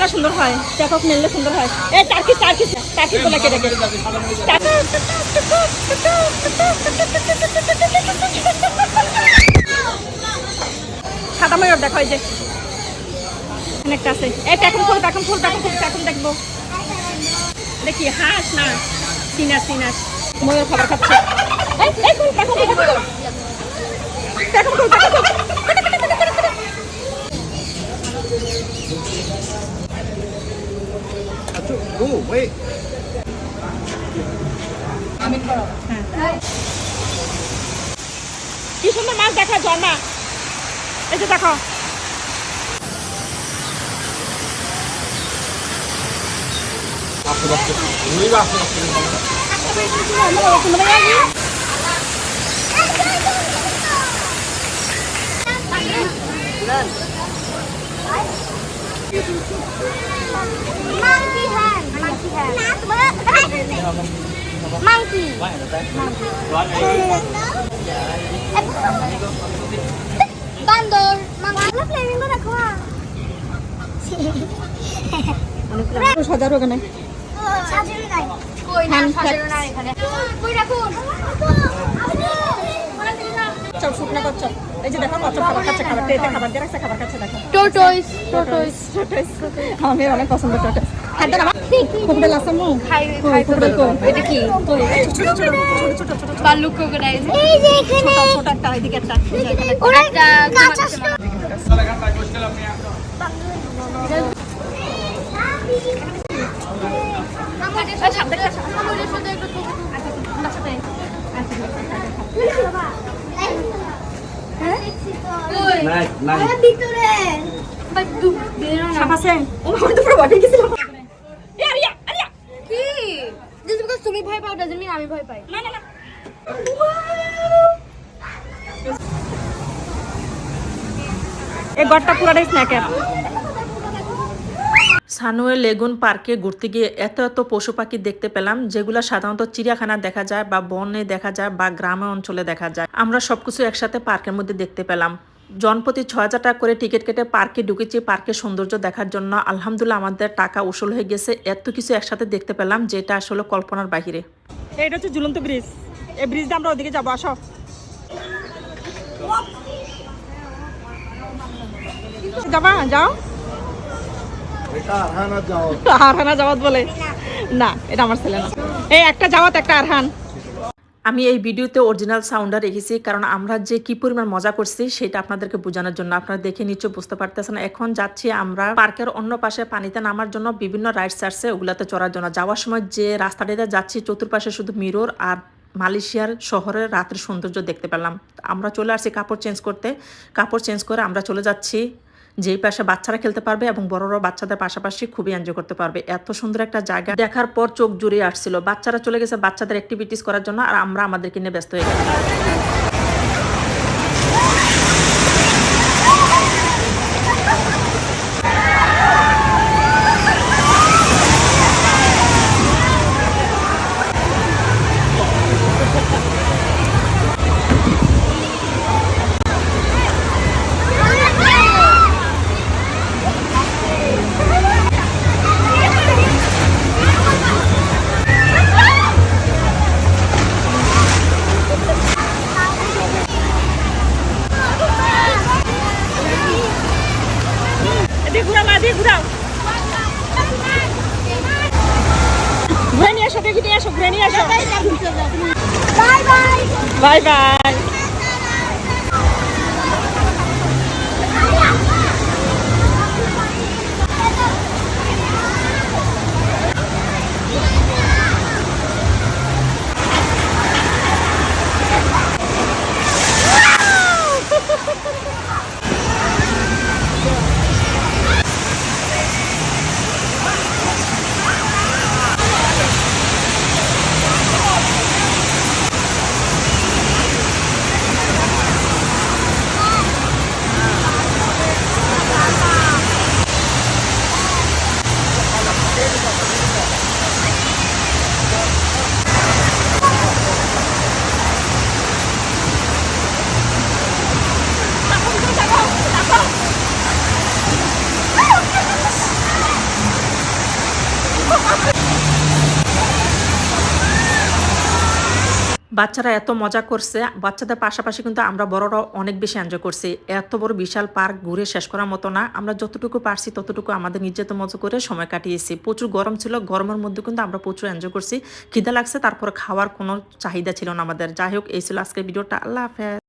মেলা সুন্দর হয়। টেকক মেললে সুন্দর হয়। এই টার্কি টার্কি টার্কি বলে কে রেখে সাদা ময়ূর দেখো এই যে। এখানে একটা আছে। এই পেখম ফুল পেখম ফুল পেখম ফুল পেখম দেখব। দেখি হাঁস না সিনাস সিনাস ময়ূর খাবার খাচ্ছে। এই এই ফুল পেখম ফুল পেখম ফুল। Go, wait. কি সুন্দর মাছ দেখা জন্মা এই যে দেখো Run. Monkey hand. Monkey hand. Monkey. বান্দর মাংলা ফ্লেমিঙ্গো দেখো সাজার ওখানে সাজানো নাই কই না flags. নাই এখানে কই রাখুন চপ শুকনা কচ্ছপ এই যে দেখো কচ্ছপ খাবার খাচ্ছে খাবার ট্রেতে খাবার দিয়ে রাখছে খাবার খাচ্ছে দেখো। টোটোইস টোটোইস আমার মেয়ের অনেক পছন্দ টোটাস খাদ্য না? আছে মু কো এটা কি? ছোট ছোট ছোট ছোট ছোট বালুক ক্রোকোডাইল এই যে এখানে। ছোট ছোট একটা এদিকে ওরা কাঁচা নাই নাই ভিতরে সাপ আছে তুমি ভয় পাও doesn't mean আমি ভয় পাই। না না না। এই গড়টা পুরাটাই স্ন্যাকের সানুয়ে লেগুন পার্কে ঘুরতে গিয়ে এত এত পশু পাখি দেখতে পেলাম, যেগুলো সাধারণত চিড়িয়াখানা দেখা যায় বা বনে দেখা যায় বা গ্রামে অঞ্চলে দেখা যায়। আমরা সবকিছু একসাথে পার্কের মধ্যে দেখতে পেলাম। জনপ্রতি ছ হাজার টাকা করে টিকিট কেটে পার্কে ঢুকেছি পার্কের সৌন্দর্য দেখার জন্য। আলহামদুলিল্লাহ আমাদের টাকা উসুল হয়ে গেছে। এত কিছু একসাথে দেখতে পেলাম, যেটা আসলে কল্পনার বাহিরে। এটা হচ্ছে ঝুলন্ত ব্রিজ। এই ব্রিজ দিয়ে আমরা ওদিকে যাব, আসো। যাবা, যাও। আরহানা জাওয়াত। বলে? না এটা আমার ছেলে না। এই একটা জাওয়াত একটা আরহান। আমি এই ভিডিওতে অরিজিনাল সাউন্ডটা রেখেছি কারণ আমরা যে কি পরিমাণ মজা করছি সেটা আপনাদেরকে বোঝানোর জন্য। আপনারা দেখে নিশ্চয় বুঝতে পারতেছেন এখন যাচ্ছি আমরা পার্কের অন্য পাশে পানিতে নামার জন্য বিভিন্ন রাইডস আসছে ওগুলাতে চড়ার জন্য। যাওয়ার সময় যে রাস্তাটিতে যাচ্ছি চতুর্পাশে শুধু মিরর আর মালয়েশিয়ার শহরের রাতের সৌন্দর্য দেখতে পেলাম। আমরা চলে আসছি কাপড় চেঞ্জ করতে। কাপড় চেঞ্জ করে আমরা চলে যাচ্ছি যেই পাশে বাচ্চারা খেলতে পারবে এবং বড়রাও বাচ্চাদের পাশাপাশি খুবই এনজয় করতে পারবে। এত সুন্দর একটা জায়গা দেখার পর চোখ জুড়ে আসছিল। বাচ্চারা চলে গেছে বাচ্চাদের অ্যাক্টিভিটিস করার জন্য আর আমরা আমাদেরকে নিয়ে ব্যস্ত হয়ে গেছি। দেখি নিয়ে আসো ঘুরে নিয়ে আসো বাই বাই বাই বাই বাচ্চারা এত মজা করছে, বাচ্চাদের পাশাপাশি কিন্তু আমরা বড়রাও অনেক বেশি এনজয় করছি। এত বড় বিশাল পার্ক ঘুরে শেষ করার মতো না, আমরা যতটুকু পারছি ততটুকু আমাদের নিজের মতো করে সময় কাটিয়েছি। প্রচুর গরম ছিল, গরমের মধ্যে কিন্তু আমরা প্রচুর এনজয় করছি। খিদে লাগছে, তারপরে খাওয়ার কোনো চাহিদা ছিল না আমাদের। যাই হোক, এই ছিল আজকের ভিডিওটা। আল্লাহ হাফেজ।